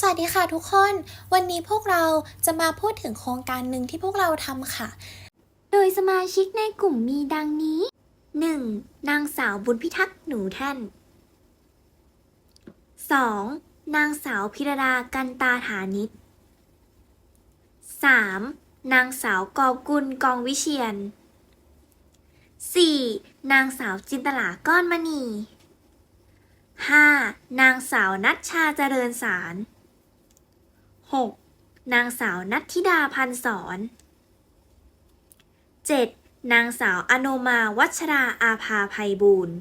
สวัสดีค่ะทุกคน วันนี้พวกเราจะมาพูดถึงโครงการหนึ่งที่พวกเราทำค่ะ โดยสมาชิกในกลุ่มมีดังนี้ 1. นางสาวบุญพิทักษ์หนูแท่น 2. นางสาวพิรดากันตาฐานิช 3. นางสาวกอบกุลกองวิเชียน 4. นางสาวจินตลาก้อนมณี 5. นางสาวนัชชาเจริญสาร 6. นางสาวนัทธิดาพันสอน 7. นางสาวอโนมาวัชราอาภาภัยบูรณ์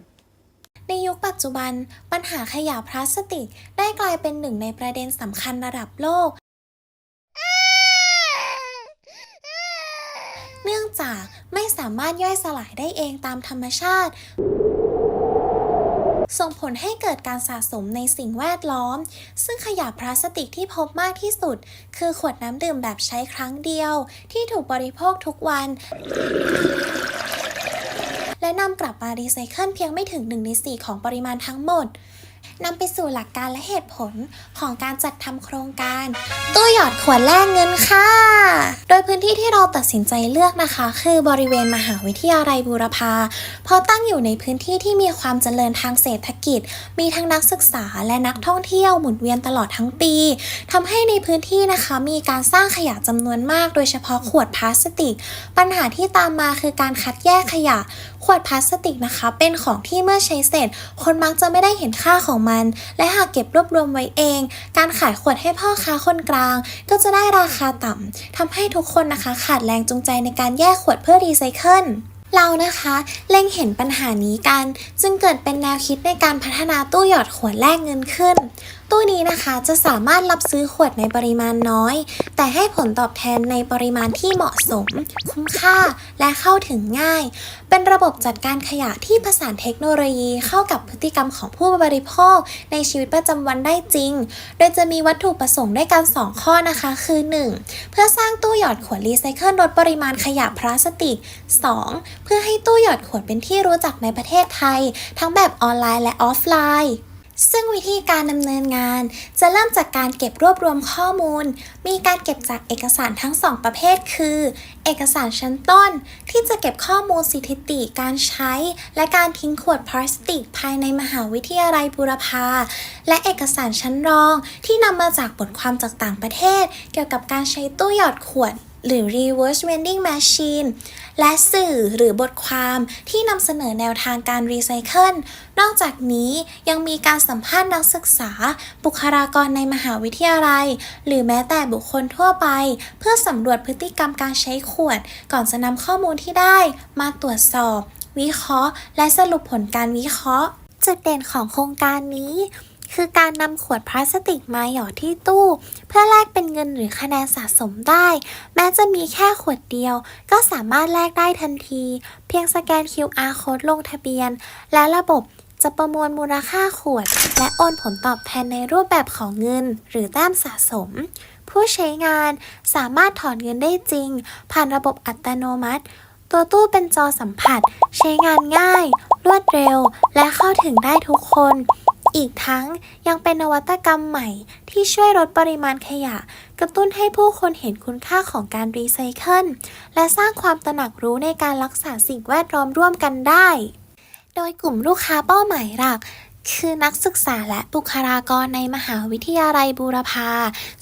ในยุคปัจจุบัน ปัญหาขยะพลาสติกได้กลายเป็นหนึ่งในประเด็นสำคัญระดับโลก เนื่องจากไม่สามารถย่อยสลายได้เองตามธรรมชาติ ส่งผลให้เกิดการสะสมในสิ่งแวดล้อม ซึ่งขยะพลาสติกที่พบมากที่สุด คือขวดน้ำดื่มแบบใช้ครั้งเดียว ที่ถูกบริโภคทุกวัน และนำกลับมารีไซเคิลเพียงไม่ถึง1ใน4ของปริมาณทั้งหมด นำไปสู่หลักการและเหตุผลของการจัดทำโครงการ ตู้หยอดขวดแลกเงินค่ะ โดยพื้นที่ที่เราตัดสินใจเลือกนะคะ คือบริเวณมหาวิทยาลัยบูรพาเพราะตั้งอยู่ในพื้นที่ที่มีความเจริญทางเศรษฐกิจ มีทั้งนักศึกษาและนักท่องเที่ยวหมุนเวียนตลอดทั้งปีทำให้ในพื้นที่นะคะมีการสร้างขยะจำนวนมาก โดยเฉพาะขวดพลาสติก ปัญหาที่ตามมาคือการคัดแยกขยะ ขวดพลาสติกนะคะ เป็นของที่เมื่อใช้เสร็จ คนมักจะไม่ได้เห็นค่าของของมัน และหากเก็บรวบรวมไว้เอง การขายขวดให้พ่อค้าคนกลาง ก็จะได้ราคาต่ำทำให้ทุกคนนะคะขาดแรงจูงใจในการแยกขวดเพื่อรีไซเคิลเรานะคะเล็งเห็นปัญหานี้กัน จึงเกิดเป็นแนวคิดในการพัฒนาตู้หยอดขวดแลกเงินขึ้น ตู้นี้นะคะจะสามารถรับซื้อขวดในปริมาณน้อย แต่ให้ผลตอบแทนในปริมาณที่เหมาะสม คุ้มค่าและเข้าถึงง่าย เป็นระบบจัดการขยะที่ผสานเทคโนโลยีเข้ากับพฤติกรรมของผู้บริโภค ในชีวิตประจำวันได้จริง โดยจะมีวัตถุประสงค์ด้วยกัน 2 ข้อนะคะ คือ 1. เพื่อสร้างตู้หยอดขวดรีไซเคิลลดปริมาณขยะพลาสติก 2. เพื่อให้ตู้หยอดขวดเป็นที่รู้จักในประเทศไทย ทั้งแบบออนไลน์และออฟไลน์ ซึ่งวิธีการดำเนินงาน จะเริ่มจากการเก็บรวบรวมข้อมูล มีการเก็บจากเอกสารทั้งสองประเภท คือ เอกสารชั้นต้น ที่จะเก็บข้อมูลสถิติการใช้ และการทิ้งขวดพลาสติกภายในมหาวิทยาลัยบูรพา และเอกสารชั้นรอง ที่นำมาจากบทความจากต่างประเทศ เกี่ยวกับการใช้ตู้หยอดขวด หรือ reverse vending machine และสื่อหรือบทความที่นำเสนอแนวทางการรีไซเคิล นอกจากนี้ยังมีการสัมภาษณ์นักศึกษา บุคลากรในมหาวิทยาลัย หรือแม้แต่บุคคลทั่วไป เพื่อสำรวจพฤติกรรมการใช้ขวด ก่อนจะนำข้อมูลที่ได้มาตรวจสอบ วิเคราะห์ และสรุปผลการวิเคราะห์ จุดเด่นของโครงการนี้ คือการนำขวดพลาสติกมาหยอดที่ตู้ เพื่อแลกเป็นเงินหรือคะแนนสะสมได้ แม้จะมีแค่ขวดเดียว ก็สามารถแลกได้ทันที เพียงสแกน QR code ลงทะเบียน และระบบจะประมวลมูลค่าขวด และโอนผลตอบแทนในรูปแบบของเงิน หรือแต้มสะสม ผู้ใช้งานสามารถถอนเงินได้จริง ผ่านระบบอัตโนมัติ ตัวตู้เป็นจอสัมผัส ใช้งานง่าย รวดเร็ว และเข้าถึงได้ทุกคน อีกทั้งยังเป็นนวัตกรรมใหม่ที่ช่วยลดปริมาณขยะ กระตุ้นให้ผู้คนเห็นคุณค่าของการรีไซเคิลและสร้างความตระหนักรู้ในการรักษาสิ่งแวดล้อมร่วมกันได้ โดยกลุ่มลูกค้าเป้าหมายหลัก คือนักศึกษาและบุคลากรในมหาวิทยาลัยบูรพา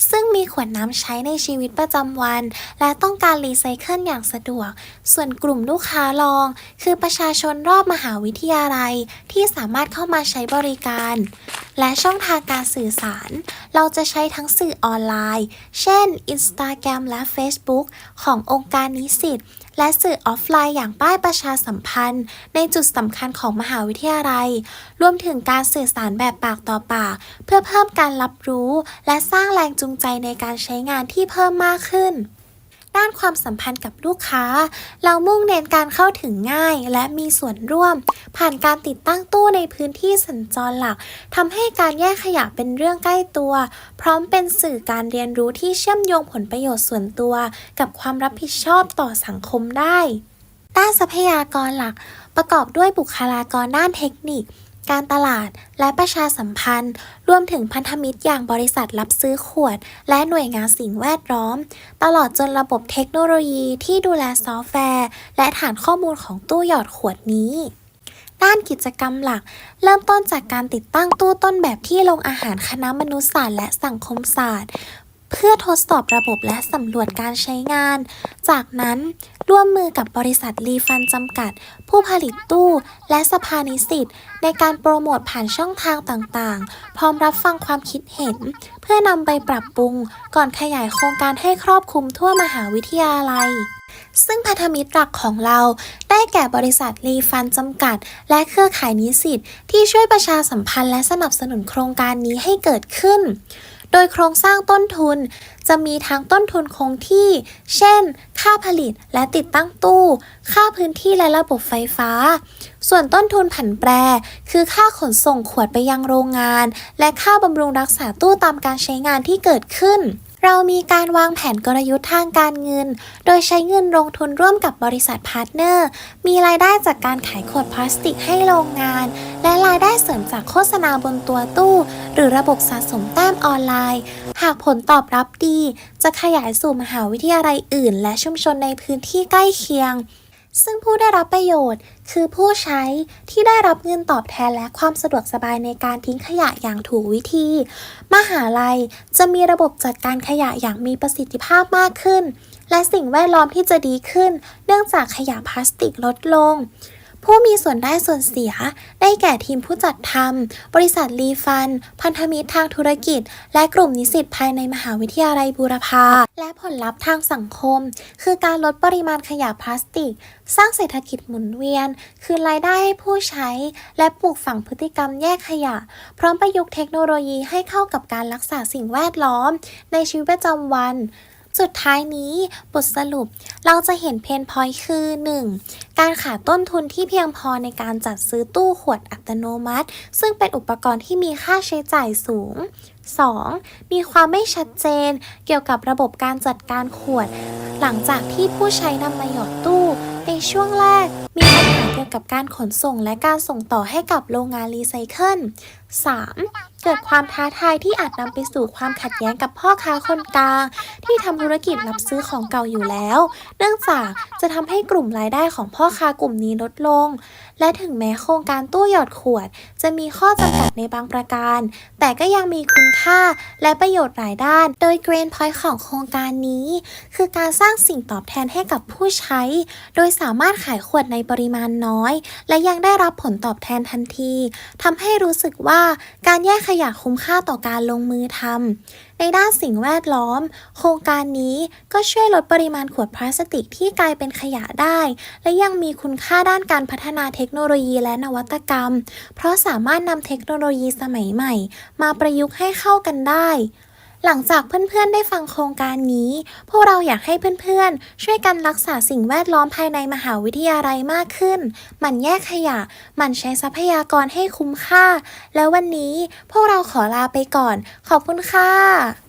ซึ่งมีขวดน้ำใช้ในชีวิตประจำวัน และต้องการรีไซเคิลอย่างสะดวก ส่วนกลุ่มลูกค้ารอง คือประชาชนรอบมหาวิทยาลัยที่สามารถเข้ามาใช้บริการ และช่องทางการสื่อสาร เราจะใช้ทั้งสื่อออนไลน์ เช่น Instagram และ Facebook ขององค์การนิสิต และสื่อออฟไลน์อย่างป้ายประชาสัมพันธ์ ในจุดสำคัญของมหาวิทยาลัย รวมถึงการสื่อสารแบบปากต่อปาก เพื่อเพิ่มการรับรู้ และสร้างแรงจูงใจในการใช้งานที่เพิ่มมากขึ้น ด้านความสัมพันธ์กับลูกค้า เรามุ่งเน้นการเข้าถึงง่าย และมีส่วนร่วม ผ่านการติดตั้งตู้ในพื้นที่สัญจรหลักทำให้การแยกขยะเป็นเรื่องใกล้ตัว พร้อมเป็นสื่อการเรียนรู้ที่เชื่อมโยงผลประโยชน์ส่วนตัว กับความรับผิดชอบต่อสังคมได้ ด้านทรัพยากรหลัก ประกอบด้วยบุคลากรด้านเทคนิค การตลาด และประชาสัมพันธ์ รวมถึงพันธมิตรอย่างบริษัทรับซื้อขวด และหน่วยงานสิ่งแวดล้อม ตลอดจนระบบเทคโนโลยีที่ดูแลซอฟต์แวร์ และฐานข้อมูลของตู้หยอดขวดนี้ด้านกิจกรรมหลัก เริ่มต้นจากการติดตั้งตู้ต้นแบบที่โรงอาหารคณะมนุษยศาสตร์และสังคมศาสตร์ เพื่อทดสอบระบบและสำรวจการใช้งาน จากนั้น ร่วมมือกับบริษัทรีฟันจำกัด ผู้ผลิตตู้และสภานิสิตในการโปรโมทผ่านช่องทางต่างๆ พร้อมรับฟังความคิดเห็น เพื่อนำไปปรับปรุง ก่อนขยายโครงการให้ครอบคลุมทั่วมหาวิทยาลัยซึ่งพันธมิตรหลักของเราได้แก่บริษัทรีฟันจำกัด และเครือข่ายนิสิตที่ช่วยประชาสัมพันธ์และสนับสนุนโครงการนี้ให้เกิดขึ้น โดยโครงสร้างต้นทุน จะมีทั้งต้นทุนคงที่ เช่น ค่าผลิตและติดตั้งตู้ ค่าพื้นที่และระบบไฟฟ้า ส่วนต้นทุนผันแปร คือค่าขนส่งขวดไปยังโรงงาน และค่าบำรุงรักษาตู้ตามการใช้งานที่เกิดขึ้น เรามีการวางแผนกลยุทธ์ทางการเงิน โดยใช้เงินลงทุนร่วมกับบริษัทพาร์ทเนอร์ มีรายได้จากการขายขวดพลาสติกให้โรงงาน และรายได้เสริมจากโฆษณาบนตัวตู้ หรือระบบสะสมแต้มออนไลน์ หากผลตอบรับดี จะขยายสู่มหาวิทยาลัยอื่น และชุมชนในพื้นที่ใกล้เคียง ซึ่งผู้ได้รับประโยชน์ คือผู้ใช้ที่ได้รับเงินตอบแทนและความสะดวกสบายในการทิ้งขยะอย่างถูกวิธี มหาลัยจะมีระบบจัดการขยะอย่างมีประสิทธิภาพมากขึ้น และสิ่งแวดล้อมที่จะดีขึ้น เนื่องจากขยะพลาสติกลดลง ผู้มีส่วนได้ส่วนเสีย ได้แก่ทีมผู้จัดทำบริษัทรีฟัน พันธมิตรทางธุรกิจ และกลุ่มนิสิตภายในมหาวิทยาลัยบูรพา และผลลัพธ์ทางสังคม คือการลดปริมาณขยะพลาสติก สร้างเศรษฐกิจหมุนเวียน คืนรายได้ให้ผู้ใช้ และปลูกฝังพฤติกรรมแยกขยะ พร้อมประยุกต์เทคโนโลยีให้เข้ากับการรักษาสิ่งแวดล้อม ในชีวิตประจำวัน สุดท้ายนี้บทสรุปเราจะเห็นเพนพอยต์คือ 1. การขาดต้นทุนที่เพียงพอในการจัดซื้อตู้ขวดอัตโนมัติ ซึ่งเป็นอุปกรณ์ที่มีค่าใช้จ่ายสูง 2. มีความไม่ชัดเจนเกี่ยวกับระบบการจัดการขวด หลังจากที่ผู้ใช้นำมาหยอดตู้ ในช่วงแรก มีปัญหาเกี่ยวกับการขนส่งและการส่งต่อให้กับโรงงานรีไซเคิล 3. เกิดความท้าทายที่อาจนำไปสู่ความขัดแย้งกับพ่อค้าคนกลาง ที่ทำธุรกิจรับซื้อของเก่าอยู่แล้ว เนื่องจากจะทำให้กลุ่มรายได้ของพ่อค้ากลุ่มนี้ลดลง และถึงแม้โครงการตู้หยอดขวด จะมีข้อจำกัดในบางประการ แต่ก็ยังมีคุณค่าและประโยชน์หลายด้าน โดยเกรนพอยต์ของโครงการนี้ คือการสร้างสิ่งตอบแทนให้กับผู้ใช้ โดยสามารถขายขวดในปริมาณน้อย และยังได้รับผลตอบแทนทันทีทำให้รู้สึกว่าว่าการแยกขยะคุ้มค่าต่อการลงมือทำในด้านสิ่งแวดล้อม โครงการนี้ก็ช่วยลดปริมาณขวดพลาสติกที่กลายเป็นขยะได้ และยังมีคุณค่าด้านการพัฒนาเทคโนโลยีและนวัตกรรม เพราะสามารถนำเทคโนโลยีสมัยใหม่ มาประยุกต์ให้เข้ากันได้ หลังจากเพื่อนๆได้ฟังโครงการนี้ พวกเราอยากให้เพื่อนๆ ช่วยกันรักษาสิ่งแวดล้อมภายในมหาวิทยาลัยมากขึ้น หมั่นแยกขยะ หมั่นใช้ทรัพยากรให้คุ้มค่า แล้ววันนี้พวกเราขอลาไปก่อน ขอบคุณค่ะ